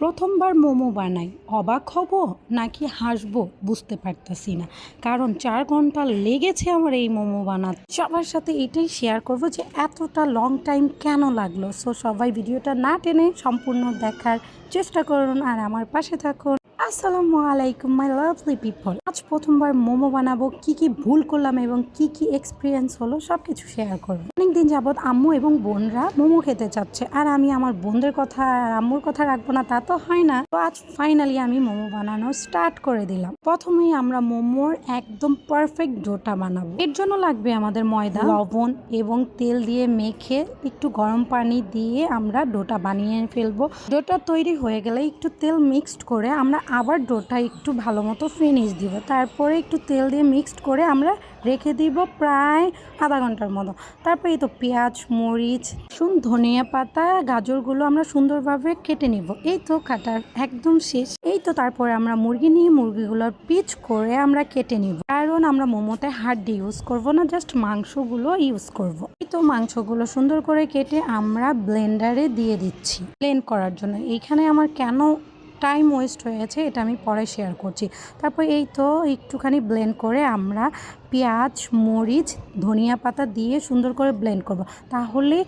প্রথমবার মোমো বানাই। অবাক হব নাকি হাসবো বুঝতে পারতেছি না। কারণ চার ঘণ্টা লেগেছে আমার এই মোমো বানাতে। সবার সাথে এটাই শেয়ার করব যে এতটা লং টাইম কেন লাগল? সো সবাই ভিডিওটা না টেনে সম্পূর্ণ দেখার চেষ্টা করুন আর আমার পাশে থাকুন। আসসালামু আলাইকুম মাই লাভলি পিপল আজ প্রথমবার মোমো বানাবো, কি কি ভুল করলাম এবং কি কি এক্সপিরিয়েন্স হলো সব কিছু শেয়ার করব। অনেকদিন যাবৎ আম্মু এবং বোনরা মোমো খেতে চাচ্ছে, আর আমি আমার বোনদের কথা আর আম্মুর কথা রাখব না, তা তো হয় না। তো আজ ফাইনালি আমি মোমো বানানো স্টার্ট করে দিলাম। প্রথমেই আমরা মোমোর একদম পারফেক্ট ডোটা বানাবো। এর জন্য লাগবে আমাদের ময়দা, লবণ এবং তেল দিয়ে মেখে একটু গরম পানি দিয়ে আমরা ডোটা বানিয়ে ফেলব। ডোটা তৈরি হয়ে গেলে একটু তেল মিক্সড করে আমরা আবার ডোটা একটু ভালো মতো ফিনিশ দিব। তারপরে একটু তেল দিয়ে মিক্সড করে আমরা রেখে দিব প্রায় আধা ঘণ্টার মতো। তারপরে এই তো পেঁয়াজ, মরিচ শুন ধনিয়া পাতা, গাজরগুলো আমরা সুন্দরভাবে কেটে নিব। এই তো কাটার একদম শেষ। এই তো তারপরে আমরা মুরগি নিয়ে মুরগিগুলোর পিচ করে আমরা কেটে নিব। কারণ আমরা মোমোতে হাড্ডি ইউজ করব না জাস্ট মাংসগুলো ইউজ করব। এই তো মাংসগুলো সুন্দর করে কেটে আমরা ব্লেন্ডারে দিয়ে দিচ্ছি। ব্লেন্ড করার জন্য। এইখানে আমার কেন টাইম ওয়েস্ট হয়েছে, এটা আমি পরে শেয়ার করছি। তারপর এই তো একটুখানি ব্লেন্ড করে আমরা পেঁয়াজ, মরিচ, ধনিয়া পাতা দিয়ে সুন্দর করে ব্লেন্ড করব। তাহলে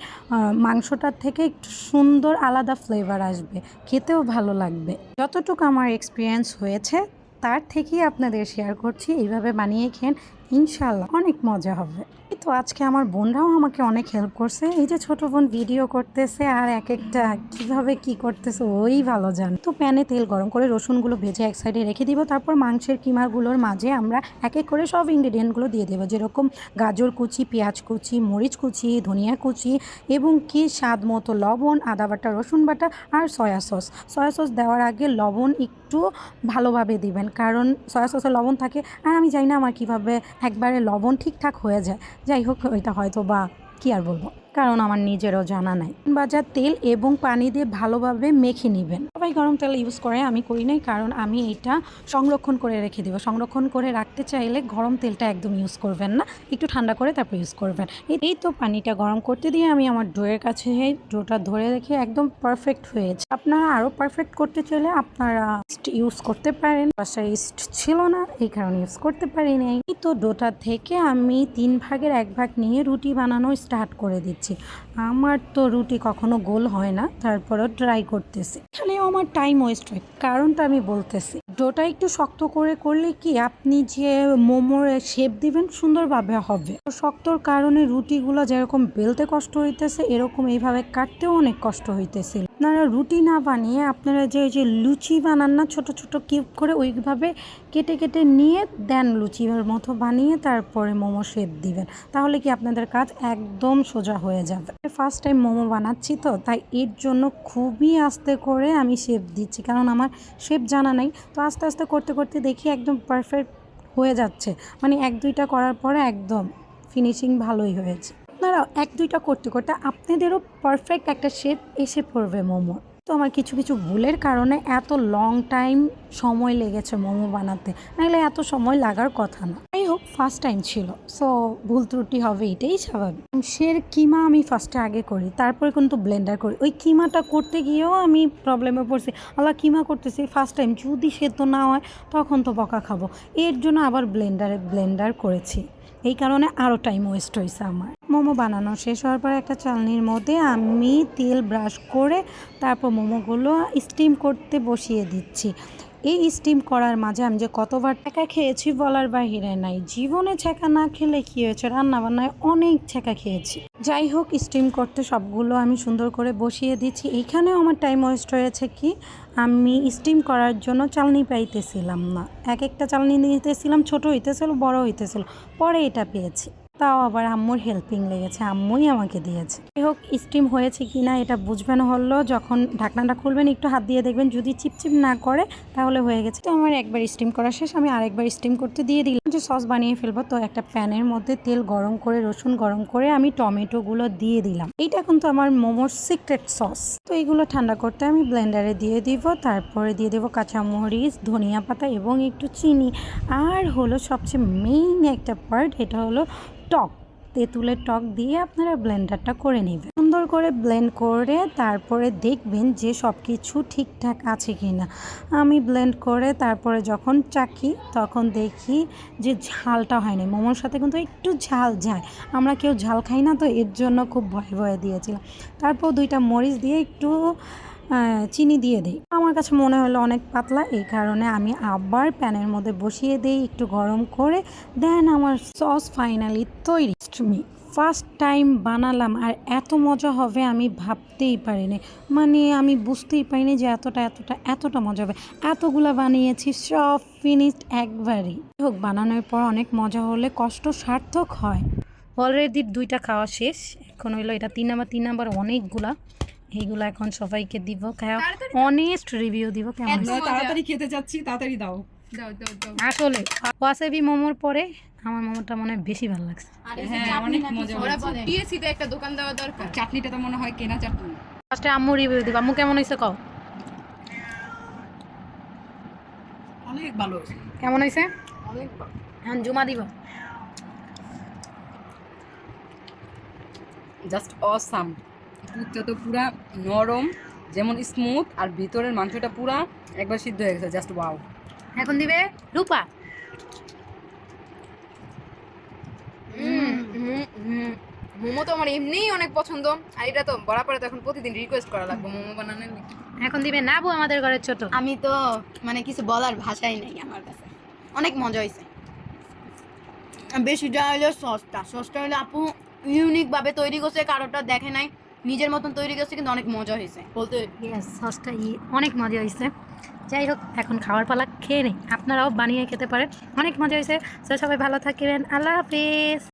মাংসটার থেকে একটু সুন্দর আলাদা ফ্লেভার আসবে, খেতেও ভালো লাগবে। যতটুকু আমার এক্সপিরিয়েন্স হয়েছে, তার থেকেই আপনাদের শেয়ার করছি। এইভাবে বানিয়ে খেন ইনশাল্লাহ অনেক মজা হবে। এই তো আজকে আমার বোনরাও আমাকে অনেক হেল্প করছে। এই যে ছোট বোন ভিডিও করতেছে আর এক একটা কীভাবে কি করতেছে ওই ভালো জান। তো প্যানে তেল গরম করে রসুনগুলো ভেজে এক সাইডে রেখে দিব। তারপর মাংসের কিমাগুলোর মাঝে আমরা এক এক করে সব ইনগ্রিডিয়েন্টগুলো দিয়ে দেবো। যেরকম গাজর কুচি, পেঁয়াজ কুচি, মরিচ কুচি, ধনিয়া কুচি এবং কি স্বাদ মতো লবণ, আদা বাটা, রসুন বাটা আর সয়া সস সয়া সস দেওয়ার আগে লবণ একটু ভালোভাবে দিবেন। কারণ সয়া সসে লবণ থাকে, আর আমি জানি না আমার কীভাবে একবারে লবণ ঠিকঠাক হয়ে যায়। যাই হোক, ওইটা হয়তো বা কী আর বলব? কারণ আমার নিজেরও জানা নাই। বাজার তেল এবং পানি দিয়ে ভালোভাবে মেখে নেবেন। সবাই গরম তেল ইউজ করে, আমি করি নাই কারণ আমি এটা সংরক্ষণ করে রেখে দেবো। সংরক্ষণ করে রাখতে চাইলে গরম তেলটা একদম ইউজ করবেন না। একটু ঠান্ডা করে তারপর ইউজ করবেন। এই- তো পানিটা গরম করতে দিয়ে আমি আমার ডোয়ের কাছে ডোটা ধরে রেখে একদম পারফেক্ট হয়েছে। আপনারা আরও পারফেক্ট করতে চাইলে আপনারা ইউজ করতে পারেন। বাসায় ইস্ট ছিল না, এই কারণে ইউজ করতে পারি নাই তো ডোটা থেকে আমি তিন ভাগের এক ভাগ নিয়ে রুটি বানানো স্টার্ট করে দিচ্ছি আমার তো রুটি কখনো গোল হয় না, তারপরেও ট্রাই করতেছি। এখানেও আমার টাইম ওয়েস্ট হয়, কারণটা আমি বলতেছি। ডোটা একটু শক্ত করে করলে কি আপনি যে মোমোর শেপ দিবেন, সুন্দরভাবে হবে। শক্তর কারণে রুটিগুলো যেরকম বেলতে কষ্ট হইতেছে, এরকম এইভাবে কাটতেও অনেক কষ্ট হইতেছে আপনারা রুটি না বানিয়ে আপনারা যে ওই যে লুচি বানান না, ছোটো ছোটো কিউব করে ওইভাবে কেটে কেটে নিয়ে দেন লুচির মতো বানিয়ে তারপরে মোমো শেপ দিবেন। তাহলে কি আপনাদের কাজ একদম সোজা হয়ে যাবে। ফার্স্ট টাইম মোমো বানাচ্ছি তো, তাই এর জন্য খুবই আস্তে করে আমি শেপ দিচ্ছি, কারণ আমার শেপ জানা নাই। তো আস্তে আস্তে করতে করতে দেখি একদম পারফেক্ট হয়ে যাচ্ছে। মানে এক, দুইটা করার পরে একদম ফিনিশিং ভালোই হয়েছে। আপনারা এক, দুইটা করতে করতে আপনাদেরও পারফেক্ট একটা শেপ এসে পড়বে, মোমো। তো আমার কিছু কিছু ভুলের কারণে এত লং টাইম সময় লেগেছে মোমো বানাতে। নাহলে এত সময় লাগার কথা না। যাই হোক ফার্স্ট টাইম ছিল। সো ভুল ত্রুটি হবে, এটাই স্বাভাবিক। মাংসের কিমা আমি ফার্স্টে আগে করি, তারপরে কিন্তু ব্লেন্ডার করি। ওই কিমাটা করতে গিয়েও আমি প্রবলেমে পড়ছি। আল্লাহ কিমা করতেছি ফার্স্ট টাইম যদি সেদ্ধ না হয়, তখন তো বকা খাব। এর জন্য আবার ব্লেন্ডারে ব্লেন্ডার করেছি। এই কারণে আরও টাইম ওয়েস্ট হয়েছে আমার। মোমো বানানো শেষ হওয়ার পর একটা চালনির মধ্যে আমি তেল ব্রাশ করে তারপর মোমোগুলো স্টিম করতে বসিয়ে দিচ্ছি। এই স্টিম করার মাঝে আমি যে কতবার ছেঁকা খেয়েছি বলার বাহিরে নাই। জীবনে ছেঁকা না খেলে কী হয়েছে? রান্না বান্নায় অনেক ছেঁকা খেয়েছি। যাই হোক স্টিম করতে সবগুলো আমি সুন্দর করে বসিয়ে দিচ্ছি। এইখানেও আমার টাইম ওয়েস্ট হয়েছে কি? আমি স্টিম করার জন্য চালনি পাইতেছিলাম না। এক একটা চালনি নিতেছিলাম, ছোট হইতেছিল, বড় হইতেছিল, পরে এটা পেয়েছি। তাও আবার আম্মুর হেল্পিং লেগেছে, আম্মুই আমাকে দিয়েছে। যাই হোক স্টিম হয়েছে কি না এটা বুঝবেন হলো, যখন ঢাকনাটা খুলবেন, একটু হাত দিয়ে দেখবেন যদি চিপচিপ না করে, তাহলে হয়ে গেছে। তো আমার একবার স্টিম করা শেষ, আমি আরেকবার স্টিম করতে দিয়ে দিলাম। যে সস বানিয়ে ফেলব, তো একটা প্যানের মধ্যে তেল গরম করে, রসুন গরম করে আমি টমেটোগুলো দিয়ে দিলাম। এইটা কিন্তু আমার মোমোর সিক্রেট সস তো এইগুলো ঠান্ডা করতে আমি ব্লেন্ডারে দিয়ে দিব, তারপরে দিয়ে দেবো কাঁচামরিচ, ধনিয়া পাতা এবং একটু চিনি। আর হলো সবচেয়ে মেইন একটা পার্ট এটা হলো টক, তেঁতুলের টক দিয়ে আপনারা ব্লেন্ডারটা করে নেবেন। সুন্দর করে ব্লেন্ড করে তারপরে দেখবেন যে সব কিছু ঠিকঠাক আছে কি না আমি ব্লেন্ড করে তারপরে যখন চাকি, তখন দেখি যে ঝালটা হয়নি। মোমোর সাথে কিন্তু একটু ঝাল যায়। আমরা কেউ ঝাল খাই না, তো এর জন্য খুব ভয় ভয়ে দিয়েছিলাম। তারপর দুইটা মরিচ দিয়ে একটু চিনি দিয়ে দিই। আমার কাছে মনে হলো অনেক পাতলা, এই কারণে আমি আবার প্যানের মধ্যে বসিয়ে দিই, একটু গরম করে। দেন আমার সস ফাইনালি তৈরি। মি ফার্স্ট টাইম বানালাম, আর এত মজা হবে আমি ভাবতেই পারিনি। মানে আমি বুঝতেই পারিনি যে এতটা এতটা এতটা মজা হবে। এতগুলা বানিয়েছি, সব ফিনিশড একবারই। হোক বানানোর পর অনেক মজা হলে কষ্ট সার্থক হয়। অলরেডি দুইটা খাওয়া শেষ। এখন হইল এটা তিন নাম্বার তিন নাম্বার অনেকগুলা। এইগুলো এখন সবাইকে দিব। খাওয়া অনেস্ট রিভিউ দিব কেমন? হয়েছে? তাড়াতাড়ি খেতে যাচ্ছি তাড়াতাড়ি দাও। দাও দাও দাও। আসলে ওয়াসাবি মোমোর পরে আমার মোমোটা মনে হয় বেশি ভালো লাগছে। হ্যাঁ অনেক মজা ওরা হয়েছে। টিএসসি তে একটা দোকান দেওয়া দরকার। চাটনিটা তো মনে হয় কেনা চাটনি। ফার্স্টে আম্মু রিভিউ দিব। আম্মু কেমন হয়েছে কও? অনেক ভালো কেমন হয়েছে? অনেক ভালো। জুমা দিব। জাস্ট অসাম দুধটা তো পুরা নরম যেমন স্মুথ আর ভিতরের মাংসটা পুরা একবার সিদ্ধ হয়ে গেছে জাস্ট ওয়াও এখন দিবে রূপা। হুম, হুম, হুম। মোমো তো আমার এমনিই অনেক পছন্দ আর এটা তো বরাবর তো এখন প্রতিদিন রিকোয়েস্ট করা লাগবে মোমো বানানোর এখন দিবে নাবু আমাদের ঘরের ছোট। আমি তো মানে কিছু বলার ভাষাই নেই আমার কাছে। অনেক মজা হয়েছে। বেশিটা হলো সসটা। সসটা হলো আপু ইউনিক ভাবে তৈরি করছে কারোটা দেখে নাই। নিজের মতন তৈরি করছে, কিন্তু অনেক মজা হয়েছে। বলতে সসটা অনেক মজা হয়েছে। যাই হোক, এখন খাওয়ার পালা খেয়ে নেই। আপনারাও বানিয়ে খেতে পারেন। অনেক মজা হয়েছে। সবাই ভালো থাকবেন। আল্লাহ হাফিজ।